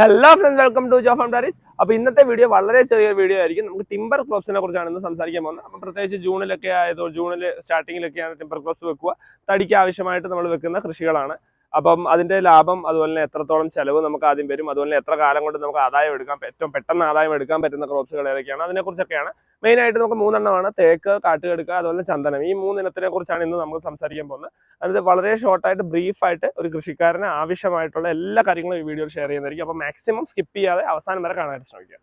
Hello friends welcome to Jo farm dairies അപ്പോൾ ഇന്നത്തെ video വളരെ ചെറിയ വീഡിയോ ആയിരിക്കും. നമുക്ക് ടിമ്പർ ക്രോപ്സിനെ കുറിച്ചാണ് ഇന്ന് സംസാരിക്കാൻ പോകുന്നത്. അപ്പോൾ പ്രത്യേകിച്ച് ജൂണിലൊക്കെ ആയതോ ജൂണിൽ സ്റ്റാർട്ടിങ്ങിലൊക്കെയാണ് ടിമ്പർ ക്രോപ്സ് വെക്കുക. തടിക്ക് ആവശ്യമായിട്ട് നമ്മൾ വെക്കുന്ന കൃഷികളാണ്. അപ്പം അതിന്റെ ലാഭം അതുപോലെ തന്നെ എത്രത്തോളം ചെലവ് നമുക്ക് ആദ്യം വരും അതുപോലെ തന്നെ എത്ര കാലം കൊണ്ട് നമുക്ക് ആദായം എടുക്കാം ഏറ്റവും പെട്ടെന്ന് ആദായം എടുക്കാൻ പറ്റുന്ന ക്രോപ്സുകൾ ഏതൊക്കെയാണ് അതിനെക്കുറിച്ചൊക്കെയാണ് മെയിൻ ആയിട്ട് നമുക്ക് മൂന്നെണ്ണമാണ്. തേക്ക് കാട്ടുകെടുക്കുക അതുപോലെ ചന്ദനം. ഈ മൂന്നിനത്തിനെ കുറിച്ചാണ് ഇന്ന് നമ്മൾ സംസാരിക്കാൻ പോകുന്നത്. അതായത് വളരെ ഷോർട്ടായിട്ട് ബ്രീഫായിട്ട് ഒരു കൃഷിക്കാരന് ആവശ്യമായിട്ടുള്ള എല്ലാ കാര്യങ്ങളും ഈ വീഡിയോയിൽ ഷെയർ ചെയ്യുന്നതായിരിക്കും. അപ്പോൾ മാക്സിമം സ്കിപ്പ് ചെയ്യാതെ അവസാനം വരെ കാണാൻ ശ്രമിക്കുക.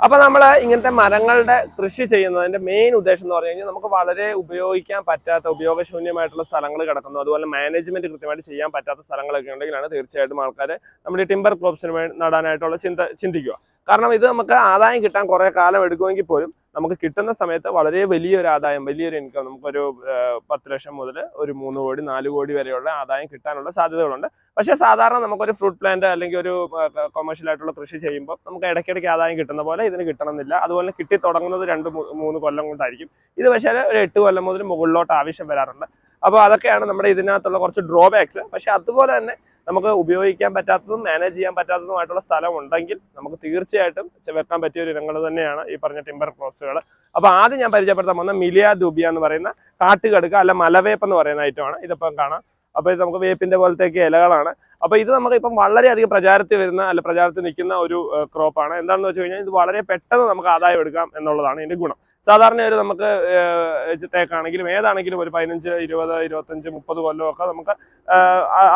അപ്പൊ നമ്മൾ ഇങ്ങനത്തെ മരങ്ങളുടെ കൃഷി ചെയ്യുന്നതിന്റെ മെയിൻ ഉദ്ദേശം എന്ന് പറഞ്ഞു കഴിഞ്ഞാൽ നമുക്ക് വളരെ ഉപയോഗിക്കാൻ പറ്റാത്ത ഉപയോഗശൂന്യമായിട്ടുള്ള സ്ഥലങ്ങൾ കിടക്കുന്നു. അതുപോലെ മാനേജ്മെന്റ് കൃത്യമായിട്ട് ചെയ്യാൻ പറ്റാത്ത സ്ഥലങ്ങളൊക്കെ ഉണ്ടെങ്കിലാണ് തീർച്ചയായിട്ടും ആൾക്കാർ നമ്മുടെ ടിമ്പർ ക്രോപ്സിന് നടാനായിട്ടുള്ള ചിന്ത ചിന്തിക്കുക. കാരണം ഇത് നമുക്ക് ആദായം കിട്ടാൻ കുറെ കാലം എടുക്കുമെങ്കിൽ പോലും നമുക്ക് കിട്ടുന്ന സമയത്ത് വളരെ വലിയൊരു ആദായം വലിയൊരു ഇൻകം നമുക്കൊരു പത്ത് ലക്ഷം മുതൽ ഒരു മൂന്ന് കോടി നാല് കോടി വരെയുള്ള ആദായം കിട്ടാനുള്ള സാധ്യതകളുണ്ട്. പക്ഷേ സാധാരണ നമുക്കൊരു ഫ്രൂട്ട് പ്ലാന്റ് അല്ലെങ്കിൽ ഒരു കൊമേഴ്ഷ്യൽ ആയിട്ടുള്ള കൃഷി ചെയ്യുമ്പോൾ നമുക്ക് ഇടയ്ക്കിടയ്ക്ക് ആദായം കിട്ടുന്ന പോലെ ഇതിന് കിട്ടണമെന്നില്ല. അതുപോലെ കിട്ടി തുടങ്ങുന്നത് രണ്ട് മൂന്ന് കൊല്ലം കൊണ്ടായിരിക്കും. ഇത് പക്ഷേ ഒരു എട്ട് കൊല്ലം മുതൽ മുകളിലോട്ട് ആവശ്യം വരാറുണ്ട്. അപ്പോൾ അതൊക്കെയാണ് നമ്മുടെ ഇതിനകത്തുള്ള കുറച്ച് ഡ്രോബാക്സ് പക്ഷേ അതുപോലെ തന്നെ നമുക്ക് ഉപയോഗിക്കാൻ പറ്റാത്തതും മാനേജ് ചെയ്യാൻ പറ്റാത്തതുമായിട്ടുള്ള സ്ഥലം ഉണ്ടെങ്കിൽ നമുക്ക് തീർച്ചയായിട്ടും വെക്കാൻ പറ്റിയ ഒരു ഇനങ്ങൾ തന്നെയാണ് ഈ പറഞ്ഞ ടിമ്പർ ക്രോപ്സുകൾ അപ്പോൾ ആദ്യം ഞാൻ പരിചയപ്പെടുത്താൻ വന്ന മിലിയ ദുബിയ എന്ന് പറയുന്ന കാട്ടുകടുക്ക അല്ല മലവേപ്പ് എന്ന് പറയുന്ന ഐറ്റമാണ് ഇതിപ്പം കാണാം. അപ്പോൾ ഇത് നമുക്ക് വേപ്പിന്റെ പോലത്തെയൊക്കെ ഇലകളാണ്. അപ്പോൾ ഇത് നമുക്ക് ഇപ്പം വളരെയധികം പ്രചാരത്തിൽ വരുന്ന അല്ല പ്രചാരത്തിൽ നിൽക്കുന്ന ഒരു ക്രോപ്പാണ്. എന്താണെന്ന് വെച്ച് കഴിഞ്ഞാൽ ഇത് വളരെ പെട്ടെന്ന് നമുക്ക് ആദായം എടുക്കാം എന്നുള്ളതാണ് ഇതിന്റെ ഗുണം. സാധാരണ ഒരു നമുക്ക് തേക്കാണെങ്കിലും ഏതാണെങ്കിലും ഒരു പതിനഞ്ച് ഇരുപത് ഇരുപത്തഞ്ച് മുപ്പത് കൊല്ലമൊക്കെ നമുക്ക്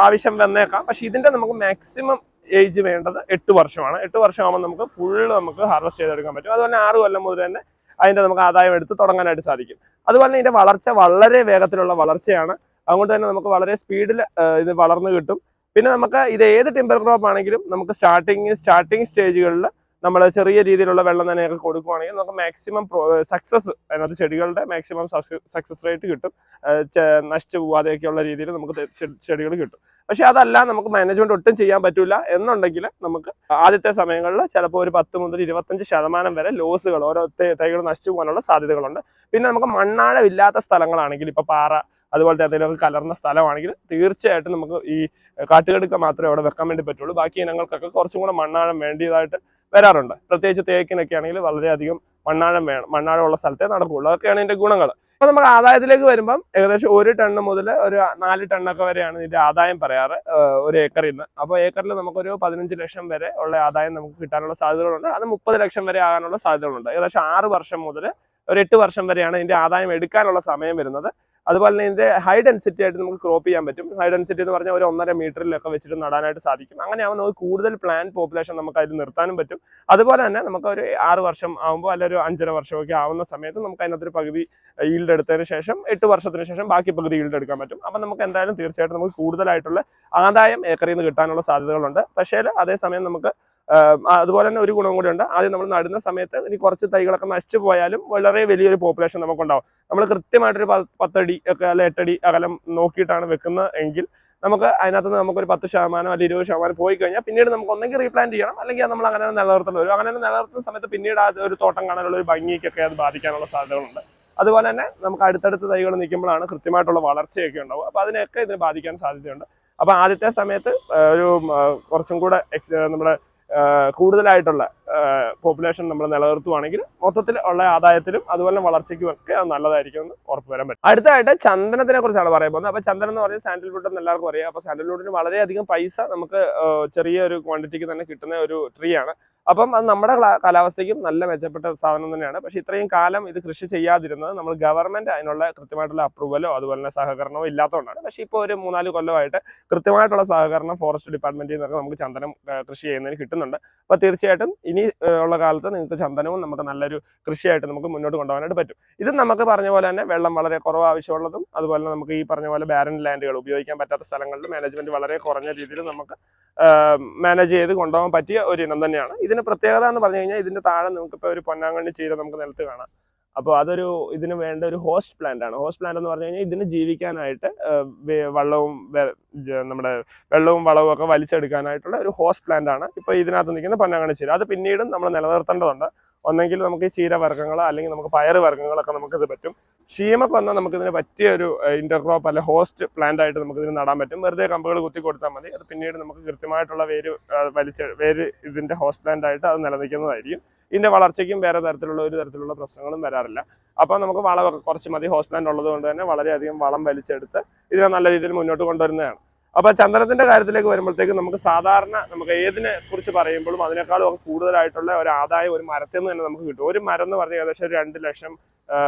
ആവശ്യം വന്നേക്കാം. പക്ഷെ ഇതിന്റെ നമുക്ക് മാക്സിമം ഏജ് വേണ്ടത് എട്ട് വർഷമാണ്. എട്ട് വർഷമാകുമ്പോൾ നമുക്ക് ഫുള്ള് നമുക്ക് ഹാർവസ്റ്റ് ചെയ്തെടുക്കാൻ പറ്റും. അതുപോലെ ആറ് കൊല്ലം മുതൽ തന്നെ അതിന്റെ നമുക്ക് ആദായം എടുത്ത് തുടങ്ങാനായിട്ട് സാധിക്കും. അതുപോലെ ഇതിന്റെ വളർച്ച വളരെ വേഗത്തിലുള്ള വളർച്ചയാണ്. അതുകൊണ്ട് തന്നെ നമുക്ക് വളരെ സ്പീഡിൽ ഇത് വളർന്നു കിട്ടും. പിന്നെ നമുക്ക് ഇത് ഏത് ടിമ്പർ ക്രോപ്പ് ആണെങ്കിലും നമുക്ക് സ്റ്റാർട്ടിങ് സ്റ്റാർട്ടിങ് സ്റ്റേജുകളിൽ നമ്മൾ ചെറിയ രീതിയിലുള്ള വെള്ളം തന്നെയൊക്കെ കൊടുക്കുകയാണെങ്കിൽ നമുക്ക് മാക്സിമം സക്സസ് അതിനകത്ത് ചെടികളുടെ മാക്സിമം സക്സസ് റേറ്റ് കിട്ടും. നശിച്ചു പോവാതെയൊക്കെയുള്ള രീതിയിൽ നമുക്ക് ചെടികൾ കിട്ടും. പക്ഷെ അതല്ല നമുക്ക് മാനേജ്മെന്റ് ഒട്ടും ചെയ്യാൻ പറ്റില്ല എന്നുണ്ടെങ്കിൽ നമുക്ക് ആദ്യത്തെ സമയങ്ങളിൽ ചിലപ്പോൾ ഒരു പത്ത് മുതൽ ഇരുപത്തഞ്ച് ശതമാനം വരെ ലോസുകൾ ഓരോ തൈകൾ നശിച്ചു പോകാനുള്ള സാധ്യതകളുണ്ട്. പിന്നെ നമുക്ക് മണ്ണാഴമില്ലാത്ത സ്ഥലങ്ങളാണെങ്കിൽ ഇപ്പൊ പാറ അതുപോലത്തെ എന്തെങ്കിലുമൊക്കെ കലർന്ന സ്ഥലമാണെങ്കിൽ തീർച്ചയായിട്ടും നമുക്ക് ഈ കാട്ടുകടുക്ക മാത്രമേ അവിടെ വെക്കാൻ വേണ്ടി പറ്റുള്ളൂ. ബാക്കി ഇനങ്ങൾക്കൊക്കെ കുറച്ചും കൂടെ മണ്ണാഴം വേണ്ടിയതായിട്ട് വരാറുണ്ട്. പ്രത്യേകിച്ച് തേക്കിനൊക്കെ ആണെങ്കിൽ വളരെയധികം മണ്ണാഴം വേണം മണ്ണാഴമുള്ള സ്ഥലത്തെ നടക്കുകയുള്ളൂ അതൊക്കെയാണ് ഇതിന്റെ ഗുണങ്ങൾ. അപ്പൊ നമുക്ക് ആദായത്തിലേക്ക് വരുമ്പം ഏകദേശം ഒരു ടണ്ണ് മുതൽ ഒരു നാല് ടണ്ണൊക്കെ വരെയാണ് ഇതിന്റെ ആദായം പറയാറ് ഒരു ഏക്കറിൽ നിന്ന്. അപ്പോൾ ഏക്കറിൽ നമുക്കൊരു പതിനഞ്ച് ലക്ഷം വരെ ഉള്ള ആദായം നമുക്ക് കിട്ടാനുള്ള സാധ്യതകളുണ്ട്. അത് മുപ്പത് ലക്ഷം വരെ ആകാനുള്ള സാധ്യതകളുണ്ട്. ഏകദേശം ആറ് വർഷം മുതൽ ഒരു എട്ട് വർഷം വരെയാണ് ഇതിന്റെ ആദായം എടുക്കാനുള്ള സമയം വരുന്നത്. അതുപോലെ തന്നെ ഇതിന്റെ ഹൈ ഡെൻസിറ്റി ആയിട്ട് നമുക്ക് ക്രോപ്പ് ചെയ്യാൻ പറ്റും. ഹൈ ഡെൻസിറ്റി എന്ന് പറഞ്ഞാൽ ഒരു ഒന്നര മീറ്ററിലൊക്കെ വെച്ചിട്ട് നടാനായിട്ട് സാധിക്കും. അങ്ങനെയാകുമ്പോൾ നമുക്ക് കൂടുതൽ പ്ലാന്റ് പോപ്പുലേഷൻ നമുക്ക് അതിൽ നിർത്താനും പറ്റും. അതുപോലെ തന്നെ നമുക്ക് ഒരു ആറ് വർഷം ആകുമ്പോൾ അല്ലെങ്കിൽ ഒരു അഞ്ചര വർഷമൊക്കെ ആവുന്ന സമയത്ത് നമുക്ക് അതിനകത്തൊരു പകുതി ഈൽഡ് എടുത്തതിന് ശേഷം എട്ട് വർഷത്തിന് ശേഷം ബാക്കി പകുതി ഈൽഡ് എടുക്കാൻ പറ്റും. അപ്പം നമുക്ക് എന്തായാലും തീർച്ചയായിട്ടും നമുക്ക് കൂടുതലായിട്ടുള്ള ആദായം ഏക്കറിൽ നിന്ന് കിട്ടാനുള്ള സാധ്യതകളുണ്ട്. പക്ഷേ അതേസമയം നമുക്ക് അതുപോലെ തന്നെ ഒരു ഗുണം കൂടിയുണ്ട്. ആദ്യം നമ്മൾ നടുന്ന സമയത്ത് ഇനി കുറച്ച് തൈകളൊക്കെ നശിച്ചു പോയാലും വളരെ വലിയൊരു പോപ്പുലേഷൻ നമുക്കുണ്ടാവും. നമ്മൾ കൃത്യമായിട്ടൊരു പത്തടി ഒക്കെ അല്ലെ എട്ടടി അകലം നോക്കിയിട്ടാണ് വെക്കുന്നത് എങ്കിൽ നമുക്ക് അതിനകത്ത് നിന്ന് നമുക്കൊരു പത്ത് ശതമാനം അല്ലെങ്കിൽ ഇരുപത് ശതമാനം പോയി കഴിഞ്ഞാൽ പിന്നീട് നമുക്ക് ഒന്നെങ്കിൽ റീപ്ലാന്റ് ചെയ്യണം. അല്ലെങ്കിൽ നമ്മൾ അങ്ങനെ നിലനിർത്തേണ്ടി വരും. അങ്ങനെ തന്നെ നിലനിർത്തുന്ന സമയത്ത് പിന്നീട് ആ ഒരു തോട്ടം കാണാനുള്ള ഒരു ഭംഗിക്കൊക്കെ അത് ബാധിക്കാനുള്ള സാധ്യതകളുണ്ട്. അതുപോലെ തന്നെ നമുക്ക് അടുത്തടുത്ത തൈകൾ നിൽക്കുമ്പോഴാണ് കൃത്യമായിട്ടുള്ള വളർച്ചയൊക്കെ ഉണ്ടാവും അപ്പോൾ അതിനെയൊക്കെ ഇതിന് ബാധിക്കാൻ സാധ്യതയുണ്ട്. അപ്പോൾ ആദ്യത്തെ സമയത്ത് ഒരു കുറച്ചും കൂടെ നമ്മുടെ കൂടുതലായിട്ടുള്ള പോപ്പുലേഷൻ നമ്മൾ നിലനിർത്തുവാണെങ്കിൽ മൊത്തത്തിൽ ഉള്ള ആദായത്തിലും അതുപോലെ വളർച്ചയ്ക്കും ഒക്കെ അത് നല്ലതായിരിക്കും എന്ന് ഉറപ്പ് വരാൻ പറ്റും. അടുത്തായിട്ട് ചന്ദനത്തിനെ കുറിച്ചാണ് പറയാൻ പോകുന്നത്. അപ്പോൾ ചന്ദനം എന്ന് പറഞ്ഞാൽ സാൻഡൽവുഡ് എന്ന് എല്ലാവർക്കും അറിയാം. അപ്പോൾ സാൻഡൽവുഡിന് വളരെയധികം പൈസ നമുക്ക് ചെറിയ ഒരു ക്വാണ്ടിറ്റിക്ക് തന്നെ കിട്ടുന്ന ഒരു ട്രീ ആണ്. അപ്പം അത് നമ്മുടെ ക്ലാ- കാലാവസ്ഥയ്ക്കും നല്ല മെച്ചപ്പെട്ട സാധനം തന്നെയാണ്. പക്ഷെ ഇത്രയും കാലം ഇത് കൃഷി ചെയ്യാതിരുന്നത് നമ്മൾ ഗവൺമെന്റ് അതിനുള്ള കൃത്യമായിട്ടുള്ള അപ്രൂവലോ അതുപോലെ തന്നെ സഹകരണമോ ഇല്ലാത്തതുകൊണ്ടാണ്. പക്ഷെ ഇപ്പോൾ ഒരു മൂന്നാൽ കൊല്ലമായിട്ട് കൃത്യമായിട്ടുള്ള സഹകരണം ഫോറസ്റ്റ് ഡിപ്പാർട്ട്മെന്റിൽ നിന്നൊക്കെ നമുക്ക് ചന്ദനം കൃഷി ചെയ്യുന്നതിന് കിട്ടുന്നുണ്ട്. അപ്പോൾ തീർച്ചയായിട്ടും ഇനി ഉള്ള കാലത്ത് നിങ്ങൾക്ക് ചന്ദനവും നമുക്ക് നല്ലൊരു കൃഷിയായിട്ട് നമുക്ക് മുന്നോട്ട് കൊണ്ടുപോകാനായിട്ട് പറ്റും. ഇത് നമുക്ക് പറഞ്ഞ പോലെ തന്നെ വെള്ളം വളരെ കുറവ് ആവശ്യമുള്ളതും അതുപോലെ നമുക്ക് ഈ പറഞ്ഞ പോലെ ബാരൻ ലാൻഡുകൾ ഉപയോഗിക്കാൻ പറ്റാത്ത സ്ഥലങ്ങളിൽ മാനേജ്മെന്റ് വളരെ കുറഞ്ഞ രീതിയിൽ നമുക്ക് മാനേജ് ചെയ്ത് കൊണ്ടുപോകാൻ പറ്റിയ ഒരു ഇനം തന്നെയാണ്. ഇതിന് പ്രത്യേകത എന്ന് പറഞ്ഞു കഴിഞ്ഞാൽ ഇതിന്റെ താഴെ നമുക്ക് ഇപ്പോൾ ഒരു പൊന്നാങ്കണ്ണി ചീര നമുക്ക് നിലത്ത് കാണാം. അപ്പോൾ അതൊരു ഇതിന് വേണ്ട ഒരു ഹോസ്റ്റ് പ്ലാന്റ് ആണ്. ഹോസ്റ്റ് പ്ലാന്റ് എന്ന് പറഞ്ഞു കഴിഞ്ഞാൽ ഇതിന് ജീവിക്കാനായിട്ട് വെള്ളവും നമ്മുടെ വെള്ളവും വളവും ഒക്കെ വലിച്ചെടുക്കാനായിട്ടുള്ള ഒരു ഹോസ്റ്റ് പ്ലാന്റ് ആണ് ഇപ്പോൾ ഇതിനകത്ത് നിൽക്കുന്ന പൊന്നാങ്കണ്ണി ചീര അത് പിന്നീടും നമ്മൾ നിലനിർത്തേണ്ടതുണ്ട്. ഒന്നെങ്കിൽ നമുക്ക് ഈ ചീര വർഗങ്ങൾ അല്ലെങ്കിൽ നമുക്ക് പയർ വർഗങ്ങളൊക്കെ നമുക്കിത് പറ്റും. ക്ഷീമക്കൊന്ന നമുക്കിതിന് പറ്റിയ ഒരു ഇന്റർക്രോപ്പ് അല്ലെ ഹോസ്റ്റ് പ്ലാന്റ് ആയിട്ട് നമുക്ക് ഇതിന് നടാൻ പറ്റും. വെറുതെ കമ്പുകൾ കുത്തി കൊടുത്താൽ മതി. അത് പിന്നീട് നമുക്ക് കൃത്യമായിട്ടുള്ള വേര് വലിച്ച് വേര് ഇതിന്റെ ഹോസ്റ്റ് പ്ലാന്റ് ആയിട്ട് അത് നിലനിൽക്കുന്നതായിരിക്കും. ഇതിന്റെ വളർച്ചയ്ക്കും വേറെ തരത്തിലുള്ള ഒരു തരത്തിലുള്ള പ്രശ്നങ്ങളും വരാറില്ല. അപ്പോൾ നമുക്ക് വളമൊക്കെ കുറച്ച് മതി. ഹോസ്റ്റ്ലാൻഡ് ഉള്ളത് കൊണ്ട് തന്നെ വളരെയധികം വളം വലിച്ചെടുത്ത് ഇതിനെ നല്ല രീതിയിൽ മുന്നോട്ട് കൊണ്ടുവരുന്നതാണ്. അപ്പൊ ചന്ദ്രത്തിന്റെ കാര്യത്തിലേക്ക് വരുമ്പോഴത്തേക്ക് നമുക്ക് സാധാരണ നമുക്ക് ഏതിനെ കുറിച്ച് പറയുമ്പോഴും അതിനേക്കാളും കൂടുതലായിട്ടുള്ള ഒരു ആദായം ഒരു മരത്തിൽ നിന്ന് തന്നെ നമുക്ക് കിട്ടും. ഒരു മരം എന്ന് പറഞ്ഞാൽ ഏകദേശം രണ്ട് ലക്ഷം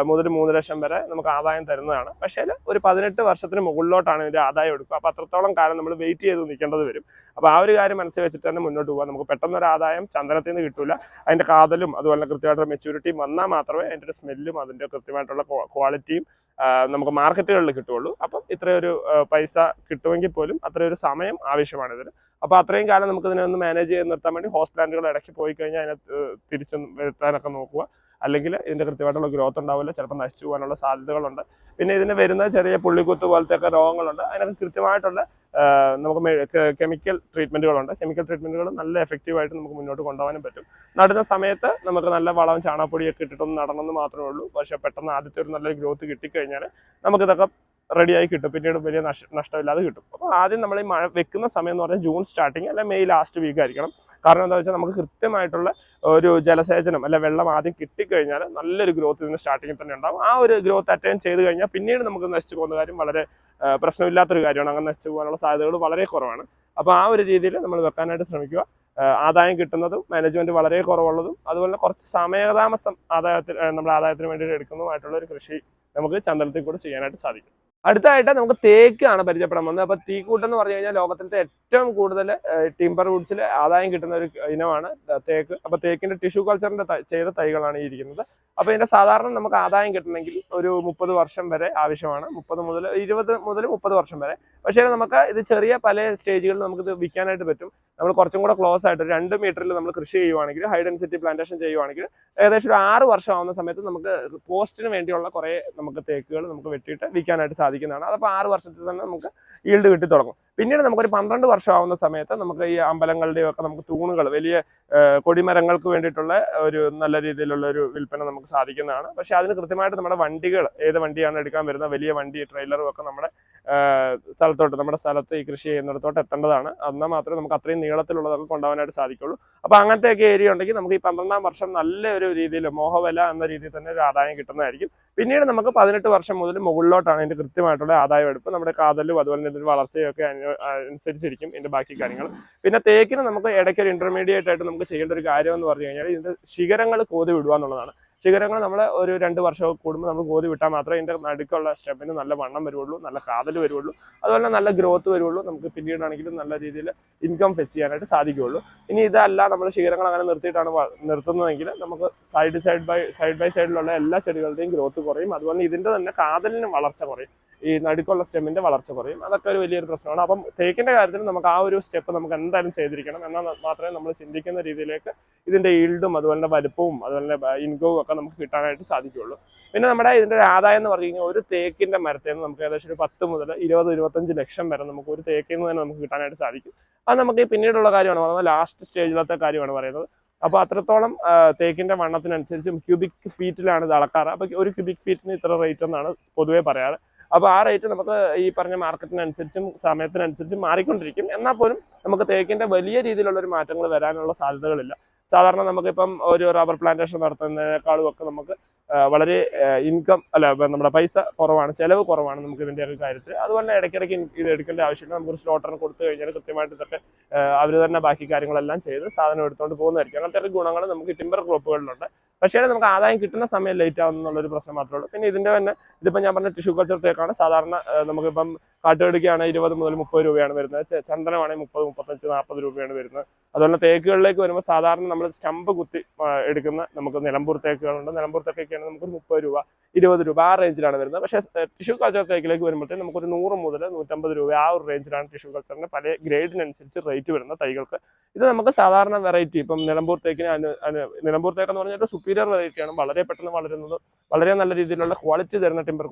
മുതൽ മൂന്ന് ലക്ഷം വരെ നമുക്ക് ആദായം തരുന്നതാണ്. പക്ഷേ ഒരു പതിനെട്ട് വർഷത്തിന് മുകളിലോട്ടാണ് ഇതിന്റെ ആദായം എടുക്കുക. അപ്പോൾ അത്രത്തോളം കാലം നമ്മൾ വെയിറ്റ് ചെയ്ത് നിൽക്കേണ്ടത് വരും. അപ്പോൾ ആ ഒരു കാര്യം മനസ്സിൽ വെച്ചിട്ട് തന്നെ മുന്നോട്ട് പോകാം നമുക്ക് പെട്ടെന്ന് ഒരു ആദായം ചന്ദനത്തിൽ നിന്ന് കിട്ടില്ല അതിന്റെ കാതലും അതുപോലെ കൃത്യമായിട്ടുള്ള മെച്യൂരിറ്റിയും വന്നാൽ മാത്രമേ അതിന്റെ ഒരു സ്മെല്ലും അതിന്റെ കൃത്യമായിട്ടുള്ള ക്വാളിറ്റിയും നമുക്ക് മാർക്കറ്റുകളിൽ കിട്ടുള്ളൂ അപ്പം ഇത്രയൊരു പൈസ കിട്ടുമെങ്കിൽ പോലും അത്രയൊരു സമയം ആവശ്യമാണ് ഇതിന് അപ്പോൾ അത്രയും കാലം നമുക്ക് ഇതിനെ ഒന്ന് മാനേജ് ചെയ്ത് നിർത്താൻ വേണ്ടി ഹോസ്പിറ്റലുകൾ ഇടയ്ക്ക് പോയി കഴിഞ്ഞാൽ അതിനെ തിരിച്ച് വരുത്താനൊക്കെ നോക്കുക. അല്ലെങ്കിൽ ഇതിന്റെ കൃത്യമായിട്ടുള്ള ഗ്രോത്ത് ഉണ്ടാവില്ല. ചിലപ്പോൾ നശിച്ചു പോകാനുള്ള സാധ്യതകളുണ്ട്. പിന്നെ ഇതിന് വരുന്ന ചെറിയ പുള്ളിക്കുത്ത് പോലത്തെ ഒക്കെ രോഗങ്ങളുണ്ട്. അതിനൊക്കെ കൃത്യമായിട്ടുള്ള നമുക്ക് കെമിക്കൽ ട്രീറ്റ്മെന്റുകളുണ്ട് കെമിക്കൽ ട്രീറ്റ്മെന്റുകൾ നല്ല എഫക്റ്റീവായിട്ട് നമുക്ക് മുന്നോട്ട് കൊണ്ടുപോകാനും പറ്റും. നടുന്ന സമയത്ത് നമുക്ക് നല്ല വളവും ചാണകപ്പൊടിയൊക്കെ ഇട്ടിട്ടൊന്ന് നടണമെന്ന് മാത്രമേ ഉള്ളൂ. പക്ഷേ പെട്ടെന്ന് ആദ്യത്തെ ഒരു നല്ലൊരു ഗ്രോത്ത് കിട്ടിക്കഴിഞ്ഞാൽ നമുക്കിതൊക്കെ റെഡിയായി കിട്ടും. പിന്നീട് വലിയ നഷ്ട നഷ്ടമില്ലാതെ കിട്ടും. അപ്പോൾ ആദ്യം നമ്മൾ ഈ മഴ വെക്കുന്ന സമയം എന്ന് പറഞ്ഞാൽ ജൂൺ സ്റ്റാർട്ടിങ് അല്ലെ മെയ് ലാസ്റ്റ് വീക്ക് ആയിരിക്കണം. കാരണം എന്താ വെച്ചാൽ നമുക്ക് കൃത്യമായിട്ടുള്ള ഒരു ജലസേചനം അല്ലെ വെള്ളം ആദ്യം കിട്ടിക്കഴിഞ്ഞാൽ നല്ലൊരു ഗ്രോത്ത് ഇതിന് സ്റ്റാർട്ടിങ്ങിൽ തന്നെ ഉണ്ടാകും ആ ഒരു ഗ്രോത്ത് അറ്റൈൻ ചെയ്ത് കഴിഞ്ഞാൽ പിന്നീട് നമുക്ക് നശിച്ചു പോകുന്ന കാര്യം വളരെ പ്രശ്നമില്ലാത്തൊരു കാര്യമാണ്. അങ്ങനെ നശിച്ചു പോകാനുള്ള സാധ്യതകൾ വളരെ കുറവാണ്. അപ്പോൾ ആ ഒരു രീതിയിൽ നമ്മൾ വെക്കാനായിട്ട് ശ്രമിക്കുക. ആദായം കിട്ടുന്നതും മാനേജ്മെന്റ് വളരെ കുറവുള്ളതും അതുപോലെ കുറച്ച് സമയതാമസം ആദായത്തിൽ ആ, നമ്മുടെ ആദായത്തിന് വേണ്ടിയിട്ട് എടുക്കുന്നതുമായിട്ടുള്ള ഒരു കൃഷി നമുക്ക് ചന്ദനത്തിൽ കൂടെ ചെയ്യാനായിട്ട് സാധിക്കും. അടുത്തായിട്ട് നമുക്ക് തേക്കാണ് പരിചയപ്പെടാൻ വന്നത് അപ്പൊ തീക്കൂട്ടം എന്ന് പറഞ്ഞു കഴിഞ്ഞാൽ ലോകത്തിലത്തെ ഏറ്റവും കൂടുതൽ ടിംബർ വുഡ്സിൽ ആദായം കിട്ടുന്ന ഒരു ഇനമാണ് തേക്ക്. അപ്പൊ തേക്കിന്റെ ടിഷ്യൂ കൾച്ചറിന്റെ ചെയ്ത തൈകളാണ് ഈ ഇരിക്കുന്നത്. അപ്പൊ ഇതിന്റെ സാധാരണ നമുക്ക് ആദായം കിട്ടണമെങ്കിൽ ഒരു മുപ്പത് വർഷം വരെ ആവശ്യമാണ്. മുപ്പത് മുതൽ ഇരുപത് മുതൽ മുപ്പത് വർഷം വരെ. പക്ഷേ നമുക്ക് ഇത് ചെറിയ പല സ്റ്റേജുകളിൽ നമുക്ക് ഇത് വിൽക്കാനായിട്ട് പറ്റും. നമ്മൾ കുറച്ചും കൂടെ ക്ലോസ് ആയിട്ട് രണ്ട് മീറ്ററിൽ നമ്മൾ കൃഷി ചെയ്യുവാണെങ്കിൽ ഹൈ ഡെൻസിറ്റി പ്ലാന്റേഷൻ ചെയ്യുവാണെങ്കിൽ ഏകദേശം ഒരു ആറ് വർഷം ആവുന്ന സമയത്ത് നമുക്ക് പോസ്റ്റിന് വേണ്ടിയുള്ള കുറേ നമുക്ക് തേക്കുകൾ നമുക്ക് വെട്ടിയിട്ട് വിൽക്കാനായിട്ട് സാധിക്കുന്നതാണ് അതപ്പോൾ ആറ് വർഷത്തിൽ തന്നെ നമുക്ക് ഈൽഡ് കിട്ടി തുടങ്ങും. പിന്നീട് നമുക്കൊരു പന്ത്രണ്ട് വർഷം ആവുന്ന സമയത്ത് നമുക്ക് ഈ അമ്പലങ്ങളുടെയും ഒക്കെ നമുക്ക് തൂണുകൾ വലിയ കൊടിമരങ്ങൾക്ക് വേണ്ടിയിട്ടുള്ള ഒരു നല്ല രീതിയിലുള്ള ഒരു വിൽപ്പന നമുക്ക് സാധിക്കുന്നതാണ്. പക്ഷേ അതിന് കൃത്യമായിട്ട് നമ്മുടെ വണ്ടികൾ ഏത് വണ്ടിയാണ് എടുക്കാൻ വരുന്നത് വലിയ വണ്ടി ട്രെയിലറും ഒക്കെ നമ്മുടെ സ്ഥലത്തോട്ട് നമ്മുടെ സ്ഥലത്ത് ഈ കൃഷി ചെയ്യുന്നിടത്തോട്ട് എത്തേണ്ടതാണ്. എന്നാൽ മാത്രമേ നമുക്ക് അത്രയും നീളത്തിലുള്ളതൊക്കെ കൊണ്ടുപോകാനായിട്ട് സാധിക്കുള്ളൂ. അപ്പോൾ അങ്ങനത്തെയൊക്കെ ഏരിയ ഉണ്ടെങ്കിൽ നമുക്ക് ഈ പന്ത്രണ്ടാം വർഷം നല്ലൊരു രീതിയിൽ മോഹവല എന്ന രീതിയിൽ തന്നെ ഒരു ആദായം കിട്ടുന്നതായിരിക്കും. പിന്നീട് നമുക്ക് പതിനെട്ട് വർഷം മുതൽ മുകളിലോട്ടാണ് അതിന്റെ കൃത്യമായിട്ടുള്ള ആദായം എടുപ്പ് നമ്മുടെ കാതലും അതുപോലെ തന്നെ ഇതിന്റെ വളർച്ചയൊക്കെ അനുസരിച്ചിരിക്കും ഇതിന്റെ ബാക്കി കാര്യങ്ങൾ. പിന്നെ തേക്കിന് നമുക്ക് ഇടയ്ക്ക് ഒരു ഇന്റർമീഡിയറ്റ് ആയിട്ട് നമുക്ക് ചെയ്യേണ്ട ഒരു കാര്യം എന്ന് പറഞ്ഞു കഴിഞ്ഞാൽ ഇതിന്റെ ശിഖരങ്ങൾ കോതി വിടുക എന്നുള്ളതാണ്. ശിഖരങ്ങൾ നമ്മൾ ഒരു രണ്ട് വർഷം കൂടുമ്പോൾ നമ്മൾ കോതി വിട്ടാൽ മാത്രമേ അതിന്റെ നടുക്കുള്ള സ്റ്റെപ്പിന് നല്ല വണ്ണം വരുള്ളൂ നല്ല കാതൽ വരുള്ളൂ അതുപോലെ നല്ല ഗ്രോത്ത് വരുള്ളൂ നമുക്ക് പിന്നീടാണെങ്കിലും നല്ല രീതിയിൽ ഇൻകം ഫെച്ച് ചെയ്യാനായിട്ട് സാധിക്കുകയുള്ളൂ ഇനി ഇതല്ല നമ്മൾ ശിഖരങ്ങൾ അങ്ങനെ നിർത്തിയിട്ടാണ് നിർത്തുന്നതെങ്കിൽ നമുക്ക് side side by side by സൈഡിലുള്ള എല്ലാ ചെടികളുടെയും ഗ്രോത്ത് കുറയും. അതുപോലെ ഇതിന്റെ തന്നെ കാതലിന് വളർച്ച കുറയും. ഈ നടുക്കുള്ള സ്റ്റെമ്മിന്റെ വളർച്ച കുറയും. അതൊക്കെ ഒരു വലിയൊരു പ്രശ്നമാണ്. അപ്പം തേക്കിന്റെ കാര്യത്തിൽ നമുക്ക് ആ ഒരു സ്റ്റെപ്പ് നമുക്ക് എന്തായാലും ചെയ്തിരിക്കണം. എന്നാൽ മാത്രമേ നമ്മൾ ചിന്തിക്കുന്ന രീതിയിലേക്ക് ഇതിന്റെ ഈൽഡും അതുപോലെ തന്നെ വലുപ്പവും അതുപോലെ തന്നെ ഇൻകവും ഒക്കെ നമുക്ക് കിട്ടാനായിട്ട് സാധിക്കുകയുള്ളൂ പിന്നെ നമ്മുടെ ഇതിന്റെ ഒരു ആദായം എന്ന് പറഞ്ഞു കഴിഞ്ഞാൽ ഒരു തേക്കിന്റെ മരത്തിൽ നിന്ന് നമുക്ക് ഏകദേശം ഒരു പത്ത് മുതൽ ഇരുപത് ഇരുപത്തഞ്ച് ലക്ഷം വരെ നമുക്ക് ഒരു തേക്കിൽ നിന്ന് തന്നെ നമുക്ക് കിട്ടാനായിട്ട് സാധിക്കും. അത് നമുക്ക് പിന്നീടുള്ള കാര്യമാണ് പറയുന്നത് ലാസ്റ്റ് സ്റ്റേജിലത്തെ കാര്യമാണ് പറയുന്നത്. അപ്പോൾ അത്രത്തോളം തേക്കിന്റെ വണ്ണത്തിനനുസരിച്ച് ക്യൂബിക് ഫീറ്റിലാണ് ഇത് അളക്കാറ്. അപ്പോൾ ഒരു ക്യൂബിക് ഫീറ്റിന് ഇത്ര റേറ്റ് എന്നാണ് പൊതുവേ പറയാറ്. അപ്പോൾ ആ റേറ്റ് നമുക്ക് ഈ പറഞ്ഞ മാർക്കറ്റിനനുസരിച്ചും സമയത്തിനനുസരിച്ചും മാറിക്കൊണ്ടിരിക്കും. എന്നാൽ പോലും നമുക്ക് തേക്കിന്റെ വലിയ രീതിയിലുള്ള ഒരു മാറ്റങ്ങൾ വരാനുള്ള സാധ്യതകളില്ല. സാധാരണ നമുക്കിപ്പം ഒരു റബ്ബർ പ്ലാന്റേഷൻ നടത്തുന്നതിനേക്കാളും ഒക്കെ നമുക്ക് വളരെ ഇൻകം അല്ല നമ്മുടെ പൈസ കുറവാണ് ചിലവ് കുറവാണ് നമുക്ക് ഇതിന്റെയൊക്കെ കാര്യത്തിൽ. അതുപോലെ തന്നെ ഇടയ്ക്കിടയ്ക്ക് ഇത് എടുക്കേണ്ട ആവശ്യമില്ല. നമുക്ക് സ്ലോട്ടറിന് കൊടുത്തു കഴിഞ്ഞാൽ കൃത്യമായിട്ട് ഇതൊക്കെ അവർ തന്നെ ബാക്കി കാര്യങ്ങളെല്ലാം ചെയ്ത് സാധനം എടുത്തുകൊണ്ട് പോകുന്നതായിരിക്കും. അങ്ങനത്തെ ഗുണങ്ങൾ നമുക്ക് ടിമ്പർ ക്രോപ്പുകളിലുണ്ട് പക്ഷേ നമുക്ക് ആദായം കിട്ടുന്ന സമയം ലേറ്റ് ആവുന്നുള്ളൊരു പ്രശ്നം മാത്രമേ ഉള്ളൂ. പിന്നെ ഇതിന്റെ തന്നെ ഇതിപ്പോൾ ഞാൻ പറഞ്ഞ ടിഷ്യൂ കൾച്ചർ തേക്കാണ് സാധാരണ നമുക്കിപ്പം കാട്ടുകടിക്കാണ് ഇരുപത് മുതൽ മുപ്പത് രൂപയാണ് വരുന്നത്. ചന്ദനമാണെങ്കിൽ മുപ്പത് മുപ്പത്തഞ്ച് നാൽപ്പത് രൂപയാണ് വരുന്നത്. അതുപോലെ തേക്കുകളിലേക്ക് വരുമ്പോൾ സാധാരണ നമ്മൾ സ്റ്റമ്പ് കുത്തി എടുക്കുന്ന നമുക്ക് നിലമ്പൂർ തേക്കുകളുണ്ട്. നിലമ്പൂർ തേക്കൊക്കെയാണെങ്കിൽ നമുക്കൊരു മുപ്പത് രൂപ. ഇരുപത് രൂപ ആ റേഞ്ചിലാണ് വരുന്നത്. പക്ഷേ ടിഷ്യൂ കൾച്ചർ കേക്കിലേക്ക് വരുമ്പോഴത്തേക്ക് നമുക്കൊരു നൂറ് മുതൽ നൂറ്റമ്പത് രൂപ ആ ഒരു റേഞ്ചിലാണ് ടിഷ്യൂ കൾച്ചറിന് പല ഗ്രേഡിനനുസരിച്ച് റേറ്റ് വരുന്ന തൈകൾക്ക്. ഇത് നമുക്ക് സാധാരണ വെറൈറ്റി ഇപ്പം നിലമ്പൂർ തേക്കിന് നിലമ്പൂർ തേക്ക് എന്ന് പറഞ്ഞാൽ സുപ്പീരിയർ വെറൈറ്റിയാണ് വളരെ പെട്ടെന്ന് വളരുന്നത് വളരെ നല്ല രീതിയിലുള്ള ക്വാളിറ്റി തരുന്ന ടിമ്പർ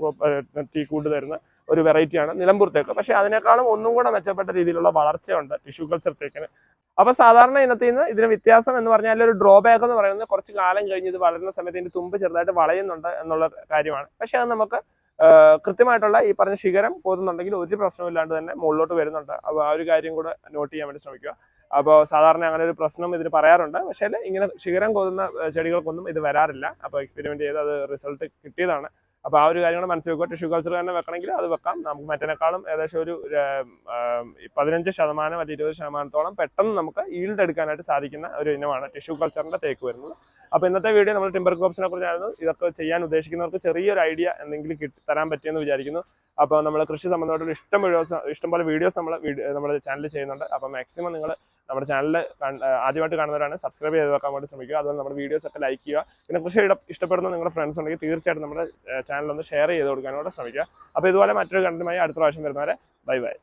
ടീ കൂട് തരുന്ന ഒരു വെറൈറ്റിയാണ് നിലമ്പൂർ തേക്ക്. പക്ഷേ അതിനേക്കാളും ഒന്നും കൂടെ മെച്ചപ്പെട്ട രീതിയിലുള്ള വളർച്ചയുണ്ട് ടിഷ്യൂ കൾച്ചർ തേക്കിന്. അപ്പൊ സാധാരണ ഇനത്തിൽ നിന്ന് ഇതിന് വ്യത്യാസം എന്ന് പറഞ്ഞാൽ ഒരു ഡ്രോബാക്ക് എന്ന് പറയുന്നത് കുറച്ച് കാലം കഴിഞ്ഞ് ഇത് വളരുന്ന സമയത്ത് ഇതിന്റെ തുമ്പ് ചെറുതായിട്ട് വളയുന്നുണ്ട് എന്നുള്ള കാര്യമാണ്. പക്ഷെ അത് നമുക്ക് കൃത്യമായിട്ടുള്ള ഈ പറഞ്ഞ ശിഖരം പോകുന്നുണ്ടെങ്കിൽ ഒരു പ്രശ്നമില്ലാണ്ട് തന്നെ മുകളിലോട്ട് വരുന്നുണ്ട്. അപ്പോൾ ആ ഒരു കാര്യം കൂടെ നോട്ട് ചെയ്യാൻ വേണ്ടി ശ്രമിക്കുക. അപ്പോൾ സാധാരണ അങ്ങനെ ഒരു പ്രശ്നം ഇതിന് പറയാറുണ്ട്. പക്ഷേ ഇങ്ങനെ ശിഖരം കൊതുന്ന ചെടികൾക്കൊന്നും ഇത് വരാറില്ല. അപ്പോൾ എക്സ്പെരിമെന്റ് ചെയ്ത് അത് റിസൾട്ട് കിട്ടിയതാണ്. അപ്പോൾ ആ ഒരു കാര്യം കൂടെ മനസ്സിൽ വെക്കുക. ടിഷ്യൂ കൾച്ചർ തന്നെ വെക്കണമെങ്കിൽ അത് വെക്കാം. നമുക്ക് മറ്റേനേക്കാളും ഏകദേശം ഒരു പതിനഞ്ച് ശതമാനം അല്ലെങ്കിൽ ഇരുപത് ശതമാനത്തോളം പെട്ടെന്ന് നമുക്ക് ഈൽഡ് എടുക്കാനായിട്ട് സാധിക്കുന്ന ഒരു ഇനമാണ് ടിഷ്യൂ കൾച്ചറിന്റെ തേക്ക് വരുന്നത്. അപ്പോൾ ഇന്നത്തെ വീഡിയോ നമ്മൾ ടിമ്പർ ക്രോപ്സിനെ കുറിച്ചായിരുന്നു. ഇതൊക്കെ ചെയ്യാൻ ഉദ്ദേശിക്കുന്നവർക്ക് ചെറിയൊരു ഐഡിയ എന്തെങ്കിലും കിട്ടി തരാൻ പറ്റിയെന്ന് വിചാരിക്കുന്നു. അപ്പോൾ നമ്മൾ കൃഷി സംബന്ധമായിട്ടുള്ള ഇഷ്ടം ഇഷ്ടംപോലെ വീഡിയോസ് നമ്മൾ നമ്മുടെ ചാനലിൽ ചെയ്യുന്നുണ്ട്. അപ്പോൾ മാക്സിമം നിങ്ങൾ നമ്മുടെ ചാനൽ ആദ്യമായിട്ട് കാണുന്നവരാണ് സബ്സ്ക്രൈബ് ചെയ്ത് വെക്കാൻ വേണ്ടി ശ്രമിക്കുക. അതുപോലെ നമ്മുടെ വീഡിയോസ് ഒക്കെ ലൈക്ക് ചെയ്യുക. പിന്നെ കൃഷി ഇഷ്ടപ്പെടുന്ന നിങ്ങളുടെ ഫ്രണ്ട്സ് ഉണ്ടെങ്കിൽ തീർച്ചയായിട്ടും നമ്മുടെ ചാനൽ ഒന്ന് ഷെയർ ചെയ്ത് കൊടുക്കാനോട് ശ്രമിക്കുക. അപ്പോൾ ഇതുപോലെ മറ്റൊരു കണ്ടന്റുമായി അടുത്ത പ്രാവശ്യം വരുന്നവരെ ബൈ ബൈ